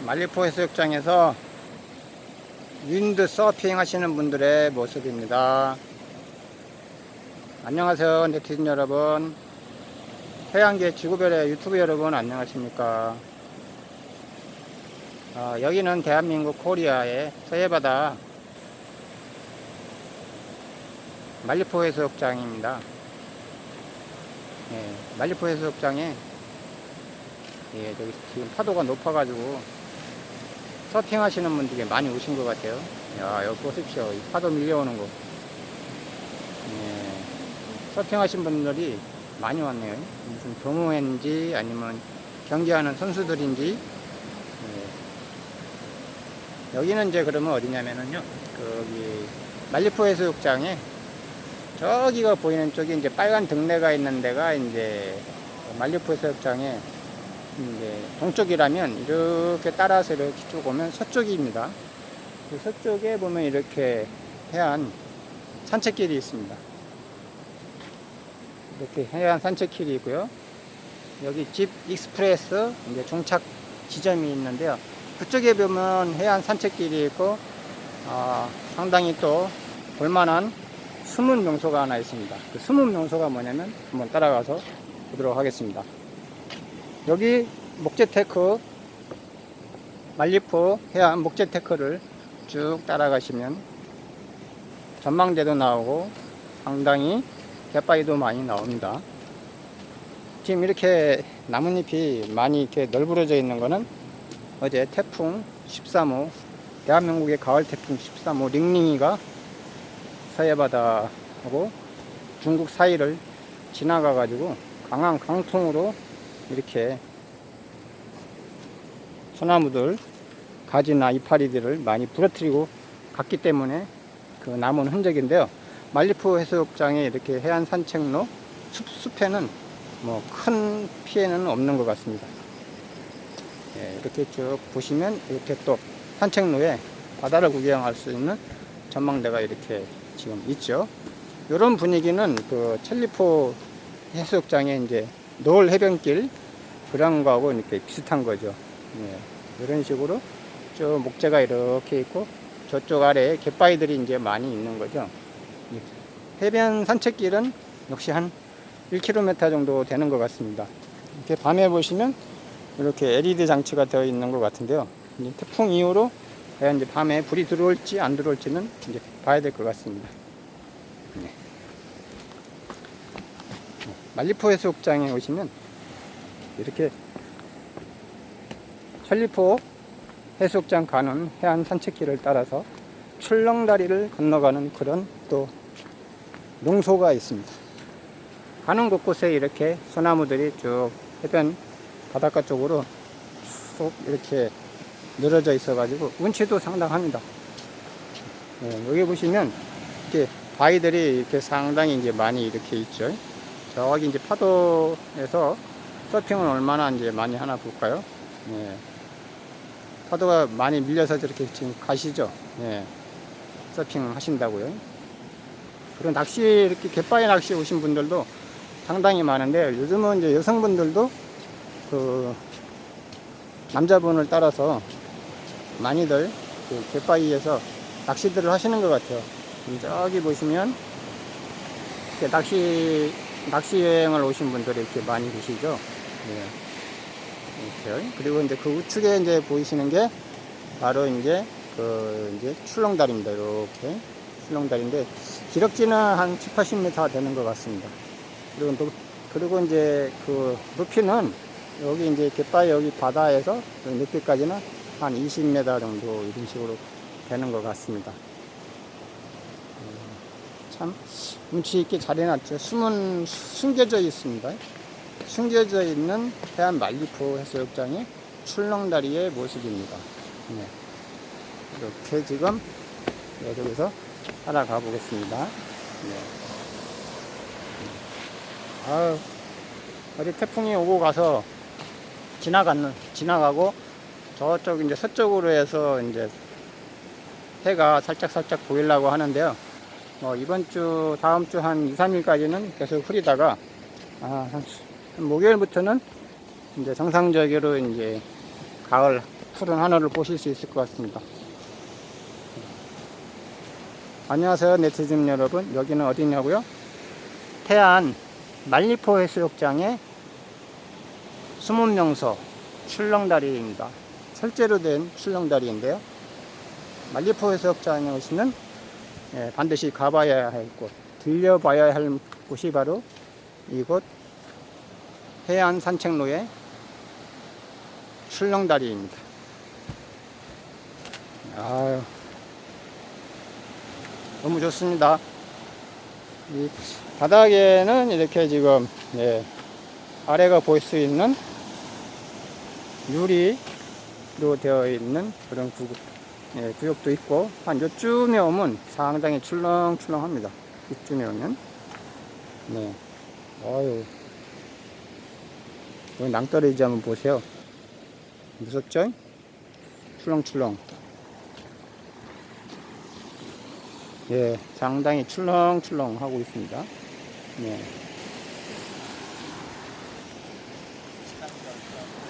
말리포 해수욕장에서 윈드 서핑 하시는 분들의 모습입니다. 안녕하세요 네티즌 여러분. 해양계 지구별의 유튜브 여러분 안녕하십니까? 어, 여기는 대한민국 코리아의 서해바다 말리포 해수욕장입니다. 예, 말리포 해수욕장에 예, 저기 지금 파도가 높아가지고 서핑 하시는 분들이 많이 오신 것 같아요. 야, 여기 보십시오. 이 파도 밀려오는 거. 예, 서핑 하신 분들이 많이 왔네요. 무슨 동호회인지 아니면 경기하는 선수들인지. 예. 여기는 이제 그러면 어디냐면은요. 거기 말리포 해수욕장에 저기가 보이는 쪽이 이제 빨간 등대가 있는 데가 이제 말리포 해수욕장에 이제 동쪽이라면 이렇게 따라서 이렇게 쭉 오면 서쪽입니다. 그 서쪽에 보면 이렇게 해안 산책길이 있습니다. 이렇게 해안 산책길이 있고요. 여기 집 익스프레스 이제 종착 지점이 있는데요. 그쪽에 보면 해안 산책길이 있고 아, 상당히 또 볼만한 숨은 명소가 하나 있습니다. 그 숨은 명소가 뭐냐면 한번 따라가서 보도록 하겠습니다. 여기 목재 테크 말리포 해안 목재 테크를 쭉 따라가시면 전망대도 나오고 상당히 갯바위도 많이 나옵니다. 지금 이렇게 나뭇잎이 많이 이렇게 널브러져 있는 거는 어제 태풍 13호 대한민국의 가을 태풍 13호 링링이가 서해바다하고 중국 사이를 지나가 가지고 강한 강풍으로 이렇게 소나무들 가지나 이파리들을 많이 부러뜨리고 갔기 때문에 그 남은 흔적인데요. 말리포 해수욕장에 이렇게 해안 산책로 숲, 숲에는 뭐 큰 피해는 없는 것 같습니다. 예, 이렇게 쭉 보시면 이렇게 또 산책로에 바다를 구경할 수 있는 전망대가 이렇게 지금 있죠. 이런 분위기는 그 첼리포 해수욕장에 이제 노을 해변길 그런 거하고 이렇게 비슷한 거죠. 예, 이런 식으로 쭉 목재가 이렇게 있고 저쪽 아래에 갯바위들이 이제 많이 있는 거죠. 예. 해변 산책길은 역시 한 1km 정도 되는 것 같습니다. 이렇게 밤에 보시면 이렇게 LED 장치가 되어 있는 것 같은데요. 태풍 이후로 과연 이제 밤에 불이 들어올지 안 들어올지는 이제 봐야 될 것 같습니다. 네. 말리포 해수욕장에 오시면 이렇게 천리포 해수욕장 가는 해안 산책길을 따라서 출렁다리를 건너가는 그런 또 농소가 있습니다. 가는 곳곳에 이렇게 소나무들이 쭉 해변 바닷가 쪽으로 쭉 이렇게 늘어져 있어가지고 운치도 상당합니다. 예, 여기 보시면 이렇게 바위들이 이렇게 상당히 이제 많이 이렇게 있죠. 저기 이제 파도에서 서핑을 얼마나 이제 많이 하나 볼까요? 예. 파도가 많이 밀려서 저렇게 지금 가시죠. 예. 서핑 하신다고요. 그리고 낚시 이렇게 갯바위 낚시 오신 분들도 상당히 많은데 요즘은 이제 여성분들도 그 남자분을 따라서 많이들 그 갯바위에서 낚시들을 하시는 것 같아요. 저기 보시면 낚시 낚시 여행을 오신 분들이 이렇게 많이 계시죠. 예. 이렇게 그리고 이제 그 우측에 이제 보이시는 게 바로 이제 그 이제 출렁다리입니다. 이렇게 출렁다리인데 기럭지는 한 7, 80m 되는 것 같습니다. 그리고 또 그리고 이제 그 높이는 여기 이제 갯바위 여기 바다에서 높이까지는 한 20m 정도 이런 식으로 되는 것 같습니다. 참 운치 있게 잘 해놨죠. 숨은 숨겨져 있습니다. 숨겨져 있는 해안 말리포 해수욕장의 출렁다리의 모습입니다. 네. 이렇게 지금 여기서 따라가 보겠습니다. 네. 아, 어디 태풍이 오고 가서 지나가는 지나가고 저쪽 이제 서쪽으로 해서 이제 해가 살짝 살짝 보이려고 하는데요. 뭐 이번 주 다음 주 한 2, 3일까지는 계속 흐리다가 아, 한, 한 목요일부터는 이제 정상적으로 이제 가을 푸른 하늘을 보실 수 있을 것 같습니다. 안녕하세요 네티즌 여러분 여기는 어디냐고요? 태안 말리포 해수욕장의 숨은 명소 출렁다리입니다. 철제로 된 출렁다리인데요. 말리포 해수욕장에 오시면 예, 반드시 가봐야 할 곳, 들려봐야 할 곳이 바로 이곳 해안 산책로의 출렁다리입니다. 아유, 너무 좋습니다. 이 바닥에는 이렇게 지금 예, 아래가 보일 수 있는 유리로 되어 있는 그런 구급, 예, 구역도 있고 한 요쯤에 오면 상당히 출렁출렁합니다. 이쯤에 오면 네, 아유, 여기 낭떠러지 한번 보세요. 무섭죠? 출렁출렁. 예, 상당히 출렁출렁 하고 있습니다. 네.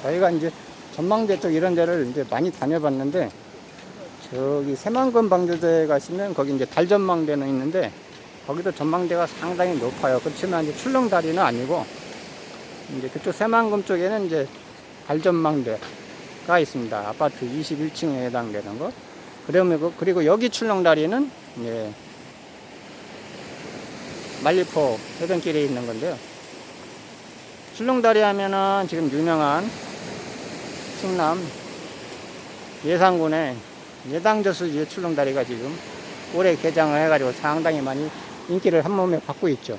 저희가 이제 전망대 쪽 이런 데를 이제 많이 다녀봤는데 저기 새만금 방조제 가시면 거기 이제 달전망대는 있는데 거기도 전망대가 상당히 높아요. 그렇지만 이제 출렁다리는 아니고 이제 그쪽 새만금 쪽에는 이제 달전망대가 있습니다. 아파트 21층에 해당되는 거. 그러면 그- 그리고 여기 출렁다리는 예, 말리포 해변길에 있는 건데요. 출렁다리 하면은 지금 유명한 충남 예산군의 예당저수지의 출렁다리가 지금 올해 개장을 해가지고 상당히 많이 인기를 한 몸에 받고 있죠.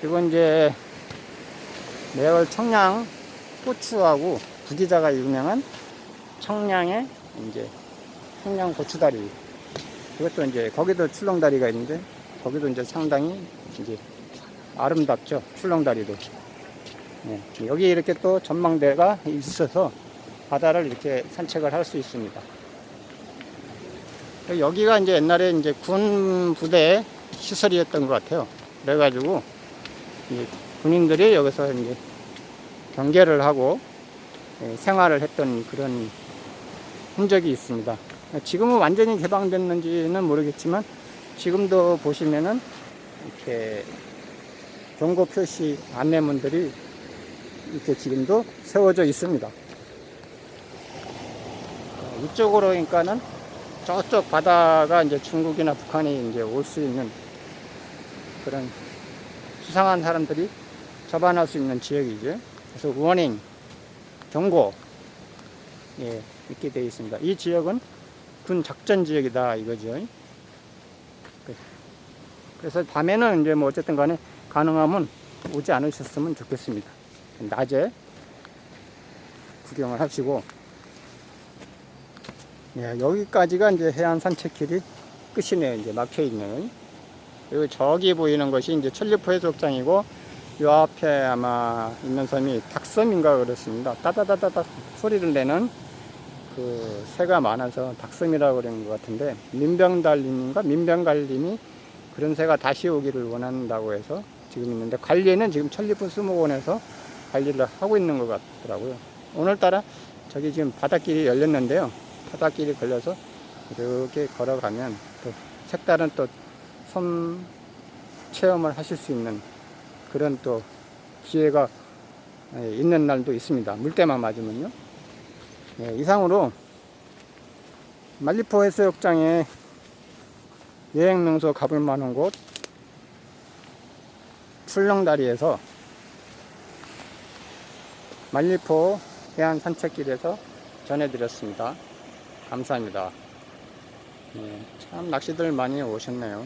그리고 이제 매월 청양 고추하고 구기자가 유명한 청량의 이제 청양 고추다리 이것도 이제 거기도 출렁다리가 있는데 거기도 이제 상당히 이제 아름답죠 출렁다리도 네, 여기 이렇게 또 전망대가 있어서 바다를 이렇게 산책을 할 수 있습니다. 여기가 이제 옛날에 이제 군 부대 시설이었던 것 같아요. 그래가지고 이 군인들이 여기서 이제 경계를 하고 예, 생활을 했던 그런 흔적이 있습니다. 지금은 완전히 개방됐는지는 모르겠지만 지금도 보시면은 이렇게 경고 표시 안내문들이 이렇게 지금도 세워져 있습니다. 어, 이쪽으로 그러니까는 저쪽 바다가 이제 중국이나 북한이 이제 올 수 있는 그런 수상한 사람들이 접안할 수 있는 지역이죠. 그래서 워닝, 경고, 예, 이렇게 되어 있습니다. 이 지역은 군 작전 지역이다 이거죠. 그래서 밤에는 이제 뭐 어쨌든 간에 가능하면 오지 않으셨으면 좋겠습니다. 낮에 구경을 하시고 예, 여기까지가 이제 해안 산책길이 끝이네요. 이제 막혀 있네요. 그리고 저기 보이는 것이 이제 천리포 해수욕장이고 요 앞에 아마 있는 섬이 닭섬인가 그렇습니다. 따다다다다 소리를 내는 그 새가 많아서 닭섬이라고 그러는 것 같은데 민병달님인가 민병갈님이 그런 새가 다시 오기를 원한다고 해서 지금 있는데 관리는 지금 천리포 수목원에서 관리를 하고 있는 것 같더라고요. 오늘따라 저기 지금 바닷길이 열렸는데요. 바닷길이 걸려서 이렇게 걸어가면 또 색다른 또 섬 체험을 하실 수 있는 그런 또 기회가 예, 있는 날도 있습니다. 물때만 맞으면요. 예, 이상으로 말리포 해수욕장에 여행 명소 가볼 만한 곳 출렁다리에서 말리포 해안 산책길에서 전해드렸습니다. 감사합니다. 예, 참 낚시들 많이 오셨네요.